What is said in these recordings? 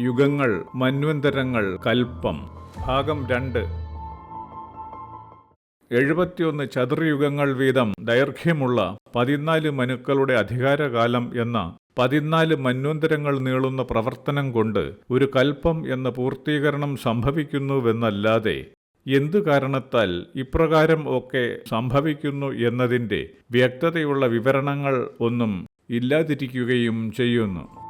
യുഗങ്ങൾ മന്വന്തരങ്ങൾ കൽപ്പം. ഭാഗം രണ്ട്. എഴുപത്തിയൊന്ന് ചതുർയുഗങ്ങൾ വീതം ദൈർഘ്യമുള്ള പതിനാല് മനുക്കളുടെ അധികാരകാലം എന്ന പതിനാല് മന്വന്തരങ്ങൾ നീളുന്ന പ്രവർത്തനം കൊണ്ട് ഒരു കൽപ്പം എന്ന പൂർത്തീകരണം സംഭവിക്കുന്നുവെന്നല്ലാതെ എന്തു കാരണത്താൽ ഇപ്രകാരം ഒക്കെ സംഭവിക്കുന്നു എന്നതിന്റെ വ്യക്തതയുള്ള വിവരണങ്ങൾ ഒന്നും ഇല്ലാതിരിക്കുകയും ചെയ്യുന്നു.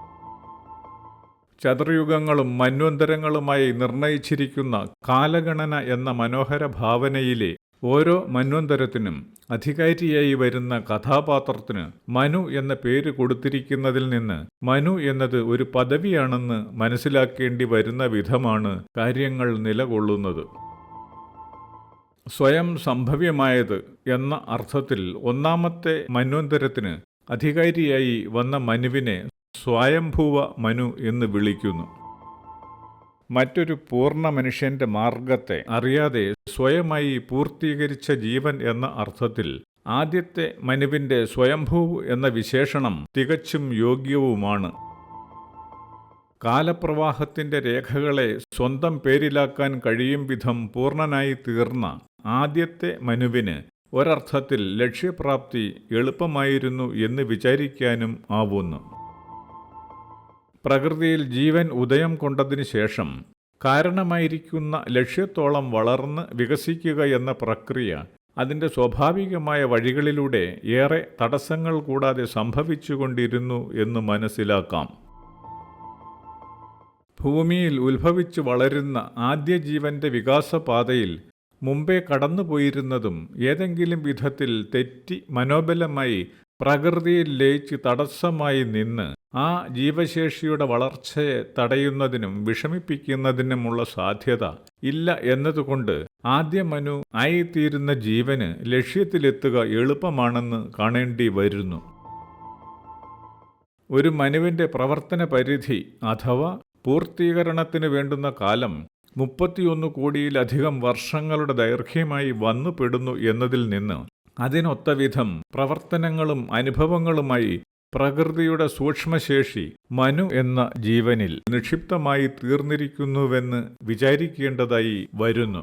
ചതുർയുഗങ്ങളും മന്വന്തരങ്ങളുമായി നിർണയിച്ചിരിക്കുന്ന കാലഗണന എന്ന മനോഹര ഭാവനയിലെ ഓരോ മന്വന്തരത്തിനും അധികാരിയായി വരുന്ന കഥാപാത്രത്തിന് മനു എന്ന പേര് കൊടുത്തിരിക്കുന്നതിൽ നിന്ന് മനു എന്നത് ഒരു പദവിയാണെന്ന് മനസ്സിലാക്കേണ്ടി വരുന്ന വിധമാണ് കാര്യങ്ങൾ നിലകൊള്ളുന്നത്. സ്വയം സംഭവ്യമായത് എന്ന അർത്ഥത്തിൽ ഒന്നാമത്തെ മന്വന്തരത്തിന് അധികാരിയായി വന്ന മനുവിനെ സ്വയംഭൂവ മനു എന്ന് വിളിക്കുന്നു. മറ്റൊരു പൂർണ മനുഷ്യന്റെ മാർഗത്തെ അറിയാതെ സ്വയമായി പൂർത്തീകരിച്ച ജീവൻ എന്ന അർത്ഥത്തിൽ ആദ്യത്തെ മനുവിന്റെ സ്വയംഭൂ എന്ന വിശേഷണം തികച്ചും യോഗ്യവുമാണ്. കാലപ്രവാഹത്തിന്റെ രേഖകളെ സ്വന്തം പേരിലാക്കാൻ കഴിയും വിധം പൂർണനായി തീർന്ന ആദ്യത്തെ മനുവിന് ഒരർത്ഥത്തിൽ ലക്ഷ്യപ്രാപ്തി എളുപ്പമായിരുന്നു എന്ന് വിചാരിക്കാനും ആവുന്നു. പ്രകൃതിയിൽ ജീവൻ ഉദയം കൊണ്ടതിനു ശേഷം കാരണമായിരിക്കുന്ന ലക്ഷ്യത്തോളം വളർന്ന് വികസിക്കുക എന്ന പ്രക്രിയ അതിന്റെ സ്വാഭാവികമായ വഴികളിലൂടെ ഏറെ തടസ്സങ്ങൾ കൂടാതെ സംഭവിച്ചുകൊണ്ടിരുന്നു എന്ന് മനസ്സിലാക്കാം. ഭൂമിയിൽ ഉത്ഭവിച്ചു വളരുന്ന ആദ്യ ജീവന്റെ വികാസപാതയിൽ മുമ്പേ കടന്നുപോയിരുന്നതും ഏതെങ്കിലും വിധത്തിൽ തെറ്റി മനോബലമായി പ്രകൃതിയിൽ ലയിച്ച് തടസ്സമായി നിന്ന് ആ ജീവശേഷിയുടെ വളർച്ചയെ തടയുന്നതിനും വിഷമിപ്പിക്കുന്നതിനുമുള്ള സാധ്യത ഇല്ല എന്നതുകൊണ്ട് ആദ്യ മനു ആയിത്തീരുന്ന ജീവന് ലക്ഷ്യത്തിലെത്തുക എളുപ്പമാണെന്ന് കാണേണ്ടി വരുന്നു. ഒരു മനുവിന്റെ പ്രവർത്തന പരിധി അഥവാ പൂർത്തീകരണത്തിന് വേണ്ടുന്ന കാലം മുപ്പത്തിയൊന്ന് കോടിയിലധികം വർഷങ്ങളുടെ ദൈർഘ്യമായി വന്നുപെടുന്നു എന്നതിൽ നിന്ന് അതിനൊത്തവിധം പ്രവർത്തനങ്ങളും അനുഭവങ്ങളുമായി പ്രകൃതിയുടെ സൂക്ഷ്മശേഷി മനു എന്ന ജീവനിൽ നിക്ഷിപ്തമായി തീർന്നിരിക്കുന്നുവെന്ന് വിചാരിക്കേണ്ടതായി വരുന്നു.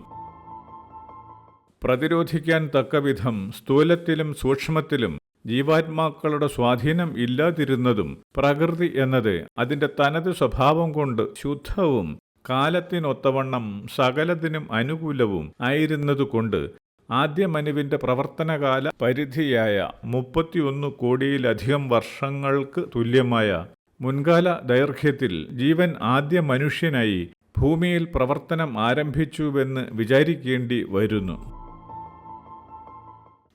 പ്രതിരോധിക്കാൻ തക്കവിധം സ്ഥൂലത്തിലും സൂക്ഷ്മത്തിലും ജീവാത്മാക്കളുടെ സ്വാധീനം ഇല്ലാതിരുന്നതും പ്രകൃതി എന്നത് അതിന്റെ തനത് സ്വഭാവം കൊണ്ട് ശുദ്ധവും കാലത്തിനൊത്തവണ്ണം സകലത്തിനും അനുകൂലവും ആയിരുന്നതുകൊണ്ട് ആദ്യ മനുവിന്റെ പ്രവർത്തനകാല പരിധിയായ മുപ്പത്തിയൊന്ന് കോടിയിലധികം വർഷങ്ങൾക്ക് തുല്യമായ മുൻകാല ദൈർഘ്യത്തിൽ ജീവൻ ആദ്യ മനുഷ്യനായി ഭൂമിയിൽ പ്രവർത്തനം ആരംഭിച്ചുവെന്ന് വിചാരിക്കേണ്ടി വരുന്നു.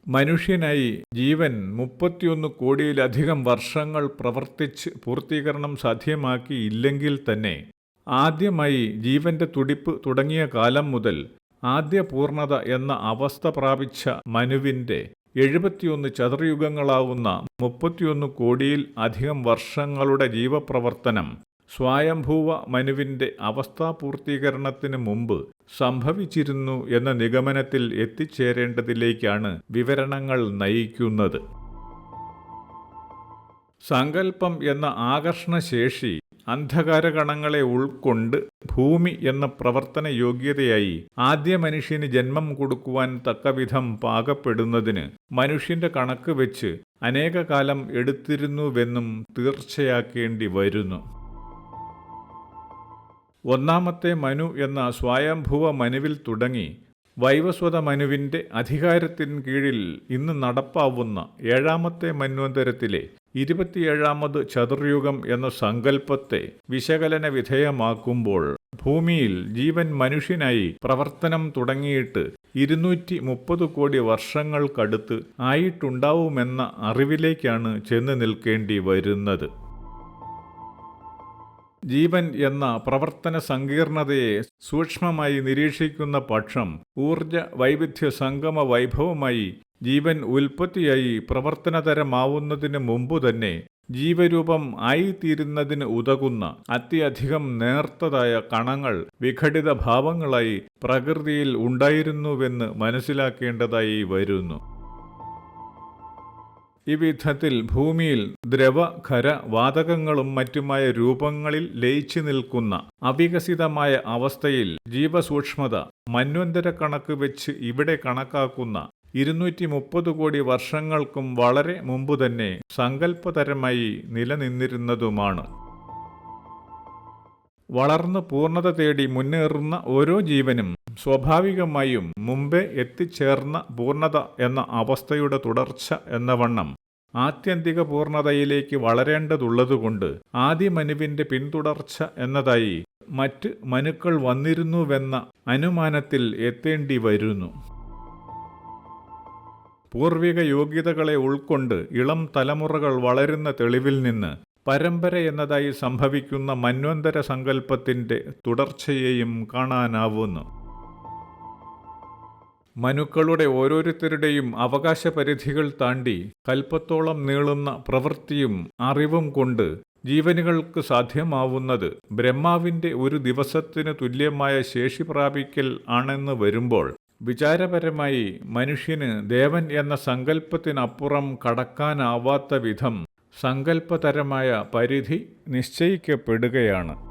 മനുഷ്യനായി ജീവൻ മുപ്പത്തിയൊന്ന് കോടിയിലധികം വർഷങ്ങൾ പ്രവർത്തിച്ച് പൂർത്തീകരണം സാധ്യമാക്കിയില്ലെങ്കിൽ തന്നെ ആദ്യമായി ജീവന്റെ തുടിപ്പ് തുടങ്ങിയ കാലം മുതൽ ആദ്യ പൂർണത എന്ന അവസ്ഥ പ്രാപിച്ച മനുവിന്റെ എഴുപത്തിയൊന്ന് ചതുർയുഗങ്ങളാവുന്ന മുപ്പത്തിയൊന്ന് കോടിയിൽ അധികം വർഷങ്ങളുടെ ജീവപ്രവർത്തനം സ്വയംഭൂവ മനുവിന്റെ അവസ്ഥാപൂർത്തീകരണത്തിന് മുമ്പ് സംഭവിച്ചിരുന്നു എന്ന നിഗമനത്തിൽ എത്തിച്ചേരേണ്ടതിലേക്കാണ് വിവരണങ്ങൾ നയിക്കുന്നത്. സങ്കല്പം എന്ന ആകർഷണശേഷി അന്ധകാരകണങ്ങളെ ഉൾക്കൊണ്ട് ഭൂമി എന്ന പ്രവർത്തന യോഗ്യതയായി ആദ്യ മനുഷ്യന് ജന്മം കൊടുക്കുവാൻ തക്കവിധം പാകപ്പെടുന്നതിന് മനുഷ്യന്റെ കണക്ക് വെച്ച് അനേകകാലം എടുത്തിരുന്നുവെന്നും തീർച്ചയാക്കേണ്ടി വരുന്നു. ഒന്നാമത്തെ മനു എന്ന സ്വയംഭുവ മനുവിൽ തുടങ്ങി വൈവസ്വത മനുവിന്റെ അധികാരത്തിന് കീഴിൽ ഇന്ന് നടപ്പാവുന്ന ഏഴാമത്തെ മന്വന്തരത്തിലെ ഇരുപത്തിയേഴാമത് ചതുർയുഗം എന്ന സങ്കല്പത്തെ വിശകലന വിധേയമാക്കുമ്പോൾ ഭൂമിയിൽ ജീവൻ മനുഷ്യനായി പ്രവർത്തനം തുടങ്ങിയിട്ട് ഇരുന്നൂറ്റി മുപ്പത് കോടി വർഷങ്ങൾക്കടുത്ത് ആയിട്ടുണ്ടാവുമെന്ന അറിവിലേക്കാണ് ചെന്ന് നിൽക്കേണ്ടി വരുന്നത്. ജീവൻ എന്ന പ്രവർത്തന സങ്കീർണതയെ സൂക്ഷ്മമായി നിരീക്ഷിക്കുന്ന പക്ഷം ഊർജ വൈവിധ്യ സംഗമ വൈഭവമായി ജീവൻ ഉൽപ്പത്തിയായി പ്രവർത്തനതരമാവുന്നതിന് മുമ്പ് തന്നെ ജീവരൂപം ആയിത്തീരുന്നതിന് ഉതകുന്ന അത്യധികം നേർത്തതായ കണങ്ങൾ വിഘടിത ഭാവങ്ങളായി പ്രകൃതിയിൽ ഉണ്ടായിരുന്നുവെന്ന് മനസ്സിലാക്കേണ്ടതായി വരുന്നു. ഈ വിധത്തിൽ ഭൂമിയിൽ ദ്രവ ഖര വാതകങ്ങളും മറ്റുമായ രൂപങ്ങളിൽ ലയിച്ചു നിൽക്കുന്ന അവികസിതമായ അവസ്ഥയിൽ ജീവസൂക്ഷ്മത മന്വന്തര കണക്ക് വെച്ച് ഇവിടെ കണക്കാക്കുന്ന ഇരുന്നൂറ്റി മുപ്പത് കോടി വർഷങ്ങൾക്കും വളരെ മുമ്പ് തന്നെ സങ്കല്പതരമായി നിലനിന്നിരുന്നതുമാണ്. വളർന്ന് പൂർണത തേടി മുന്നേറുന്ന ഓരോ ജീവനും സ്വാഭാവികമായും മുമ്പേ എത്തിച്ചേർന്ന പൂർണത എന്ന അവസ്ഥയുടെ തുടർച്ച എന്ന വണ്ണം ആത്യന്തിക പൂർണതയിലേക്ക് വളരേണ്ടതുള്ളതുകൊണ്ട് ആദ്യമനുവിന്റെ പിന്തുടർച്ച എന്നതായി മറ്റ് മനുക്കൾ വന്നിരുന്നുവെന്ന അനുമാനത്തിൽ എത്തേണ്ടി വരുന്നു. പൂർവിക യോഗ്യതകളെ ഉൾക്കൊണ്ട് ഇളം തലമുറകൾ വളരുന്ന തെളിവിൽ നിന്ന് പരമ്പര എന്നതായി സംഭവിക്കുന്ന മന്വന്തര സങ്കല്പത്തിന്റെ തുടർച്ചയെയും കാണാനാവുന്നു. മനുക്കളുടെ ഓരോരുത്തരുടെയും അവകാശ പരിധികൾ താണ്ടി കൽപ്പത്തോളം നീളുന്ന പ്രവൃത്തിയും അറിവും കൊണ്ട് ജീവനുകൾക്ക് സാധ്യമാവുന്നത് ബ്രഹ്മാവിന്റെ ഒരു ദിവസത്തിന് തുല്യമായ ശേഷി പ്രാപിക്കൽ ആണെന്ന് വരുമ്പോൾ വിചാരപരമായി മനുഷ്യന് ദേവൻ എന്ന സങ്കല്പത്തിനപ്പുറം കടക്കാനാവാത്ത വിധം സങ്കല്പതരമായ പരിധി നിശ്ചയിക്കപ്പെടുകയാണ്.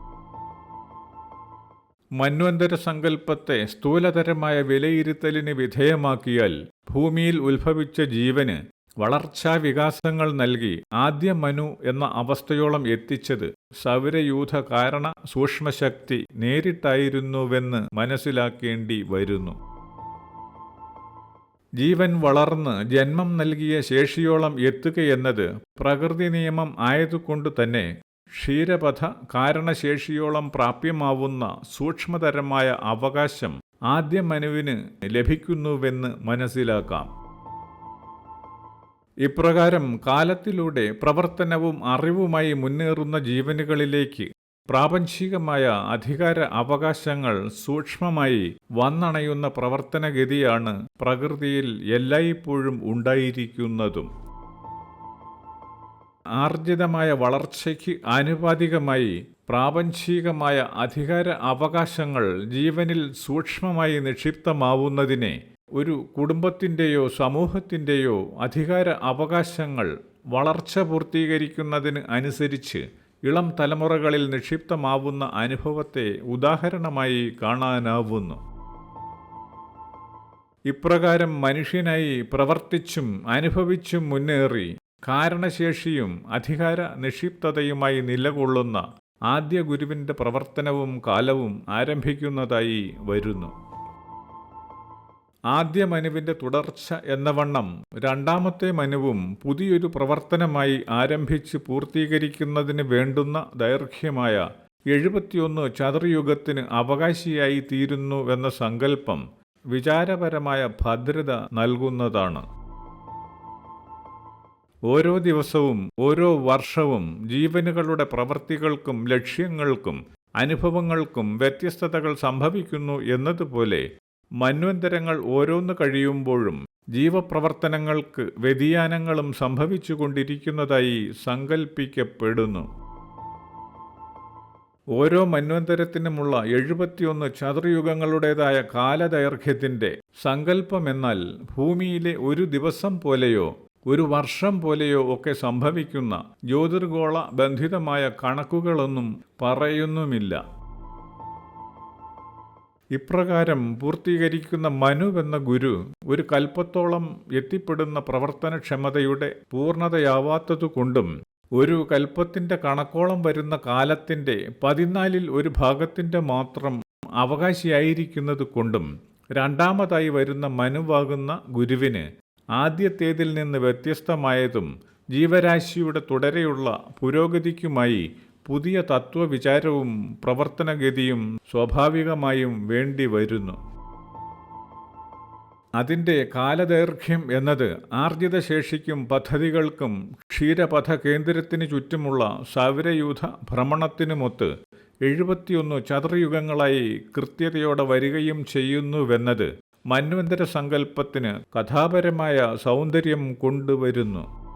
മന്വന്തര സങ്കല്പത്തെ സ്ഥൂലതരമായ വിലയിരുത്തലിന് വിധേയമാക്കിയാൽ ഭൂമിയിൽ ഉത്ഭവിച്ച ജീവന് വളർച്ചാ വികാസങ്ങൾ നൽകി ആദ്യ മനു എന്ന അവസ്ഥയോളം എത്തിച്ചത് സൗരയൂഥ കാരണ സൂക്ഷ്മശക്തി നേരിട്ടായിരുന്നുവെന്ന് മനസ്സിലാക്കേണ്ടി വരുന്നു. ജീവൻ വളർന്ന് ജന്മം നൽകിയ ശേഷിയോളം എത്തുകയെന്നത് പ്രകൃതി നിയമം ആയതുകൊണ്ട് തന്നെ ക്ഷീരപഥ കാരണശേഷിയോളം പ്രാപ്യമാവുന്ന സൂക്ഷ്മതരമായ അവകാശം ആദ്യ മനുവിന് ലഭിക്കുന്നുവെന്ന് മനസ്സിലാക്കാം. ഇപ്രകാരം കാലത്തിലൂടെ പ്രവർത്തനവും അറിവുമായി മുന്നേറുന്ന ജീവനുകളിലേക്ക് പ്രാപഞ്ചികമായ അധികാര അവകാശങ്ങൾ സൂക്ഷ്മമായി വന്നണയുന്ന പ്രവർത്തനഗതിയാണ് പ്രകൃതിയിൽ എല്ലായ്പ്പോഴും ഉണ്ടായിരിക്കുന്നതും. ആർജിതമായ വളർച്ചയ്ക്ക് ആനുപാതികമായി പ്രാപഞ്ചികമായ അധികാര അവകാശങ്ങൾ ജീവനിൽ സൂക്ഷ്മമായി നിക്ഷിപ്തമാവുന്നതിനെ ഒരു കുടുംബത്തിന്റെയോ സമൂഹത്തിന്റെയോ അധികാര അവകാശങ്ങൾ വളർച്ച പൂർത്തീകരിക്കുന്നതിന് അനുസരിച്ച് ഇളം തലമുറകളിൽ നിക്ഷിപ്തമാവുന്ന അനുഭവത്തെ ഉദാഹരണമായി കാണാനാവുന്നു. ഇപ്രകാരം മനുഷ്യനായി പ്രവർത്തിച്ചും അനുഭവിച്ചും മുന്നേറി കാരണശേഷിയും അധികാര നിക്ഷിപ്തതയുമായി നിലകൊള്ളുന്ന ആദ്യ ഗുരുവിന്റെ പ്രവർത്തനവും കാലവും ആരംഭിക്കുന്നതായി വരുന്നു. ആദ്യ മനുവിന്റെ തുടർച്ച എന്ന വണ്ണം രണ്ടാമത്തെ മനുവും പുതിയൊരു പ്രവർത്തനമായി ആരംഭിച്ച് പൂർത്തീകരിക്കുന്നതിന് വേണ്ടുന്ന ദൈർഘ്യമായ എഴുപത്തിയൊന്ന് ചതുർയുഗത്തിന് അവകാശിയായി തീരുന്നുവെന്ന സങ്കല്പം വിചാരപരമായ ഭദ്രത നൽകുന്നതാണ്. ഓരോ ദിവസവും ഓരോ വർഷവും ജീവനുകളുടെ പ്രവൃത്തികൾക്കും ലക്ഷ്യങ്ങൾക്കും അനുഭവങ്ങൾക്കും വ്യത്യസ്തതകൾ സംഭവിക്കുന്നു എന്നതുപോലെ മന്വന്തരങ്ങൾ ഓരോന്ന് കഴിയുമ്പോഴും ജീവപ്രവർത്തനങ്ങൾക്ക് വ്യതിയാനങ്ങളും സംഭവിച്ചുകൊണ്ടിരിക്കുന്നതായി സങ്കൽപ്പിക്കപ്പെടുന്നു. ഓരോ മന്വന്തരത്തിനുമുള്ള എഴുപത്തിയൊന്ന് ചതുർയുഗങ്ങളുടേതായ കാലദൈർഘ്യത്തിന്റെ സങ്കല്പമെന്നാൽ ഭൂമിയിലെ ഒരു ദിവസം പോലെയോ ഒരു വർഷം പോലെയോ ഒക്കെ സംഭവിക്കുന്ന ജ്യോതിർഗോള ബന്ധിതമായ കണക്കുകളൊന്നും പറയുന്നുമില്ല. ഇപ്രകാരം പൂർത്തീകരിക്കുന്ന മനു എന്ന ഗുരു ഒരു കൽപ്പത്തോളം എത്തിപ്പെടുന്ന പ്രവർത്തനക്ഷമതയുടെ പൂർണതയാവാത്തതുകൊണ്ടും ഒരു കൽപ്പത്തിന്റെ കണക്കോളം വരുന്ന കാലത്തിന്റെ പതിനാലിൽ ഒരു ഭാഗത്തിന്റെ മാത്രം അവകാശിയായിരിക്കുന്നത് കൊണ്ടും രണ്ടാമതായി വരുന്ന മനുവാകുന്ന ഗുരുവിന് ആദ്യത്തേതിൽ നിന്ന് വ്യത്യസ്തമായതും ജീവരാശിയുടെ തുടരെയുള്ള പുരോഗതിക്കുമായി പുതിയ തത്വവിചാരവും പ്രവർത്തനഗതിയും സ്വാഭാവികമായും വേണ്ടി വരുന്നു. അതിന്റെ കാലദൈർഘ്യം എന്നത് ആർജിത ശേഷിക്കും പദ്ധതികൾക്കും ക്ഷീരപഥ കേന്ദ്രത്തിന് ചുറ്റുമുള്ള സൗരയൂഥ ഭ്രമണത്തിനുമൊത്ത് എഴുപത്തിയൊന്ന് ചതുർയുഗങ്ങളായി കൃത്യതയോടെ വരികയും ചെയ്യുന്നുവെന്നത് മന്വന്തര സങ്കല്പത്തിന് കഥാപരമായ സൗന്ദര്യം കൊണ്ടുവരുന്നു.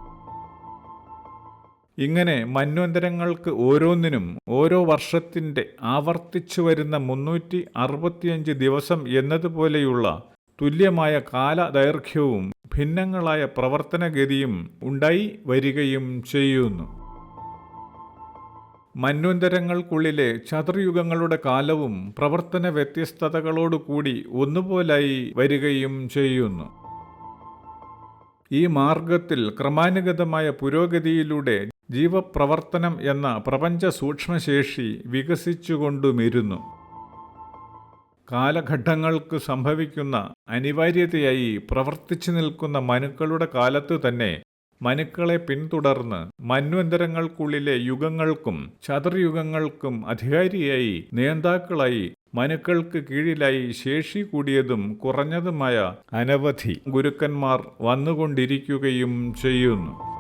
ഇങ്ങനെ മന്വന്തരങ്ങൾക്ക് ഓരോന്നിനും ഓരോ വർഷത്തിന്റെ ആവർത്തിച്ചു വരുന്ന മുന്നൂറ്റി അറുപത്തിയഞ്ച് ദിവസം എന്നതുപോലെയുള്ള തുല്യമായ കാലദൈർഘ്യവും ഭിന്നങ്ങളായ പ്രവർത്തനഗതിയും ഉണ്ടായി വരികയും ചെയ്യുന്നു. മന്വന്തരങ്ങൾക്കുള്ളിലെ ചതുർയുഗങ്ങളുടെ കാലവും പ്രവർത്തന വ്യത്യസ്തതകളോടുകൂടി ഒന്നുപോലായി വരികയും ചെയ്യുന്നു. ഈ മാർഗത്തിൽ ക്രമാനുഗതമായ പുരോഗതിയിലൂടെ ജീവപ്രവർത്തനം എന്ന പ്രപഞ്ച സൂക്ഷ്മശേഷി വികസിച്ചുകൊണ്ടുമിരുന്നു. കാലഘട്ടങ്ങൾക്ക് സംഭവിക്കുന്ന അനിവാര്യതയായി പ്രവർത്തിച്ചു നിൽക്കുന്ന മനുക്കളുടെ കാലത്ത് തന്നെ മനുക്കളെ പിന്തുടർന്ന് മന്വന്തരങ്ങൾക്കുള്ളിലെ യുഗങ്ങൾക്കും ചതുർയുഗങ്ങൾക്കും അധികാരിയായി നേതാക്കളായി മനുക്കൾക്ക് കീഴിലായി ശേഷി കൂടിയതും കുറഞ്ഞതുമായ അനവധി ഗുരുക്കന്മാർ വന്നുകൊണ്ടിരിക്കുകയും ചെയ്യുന്നു.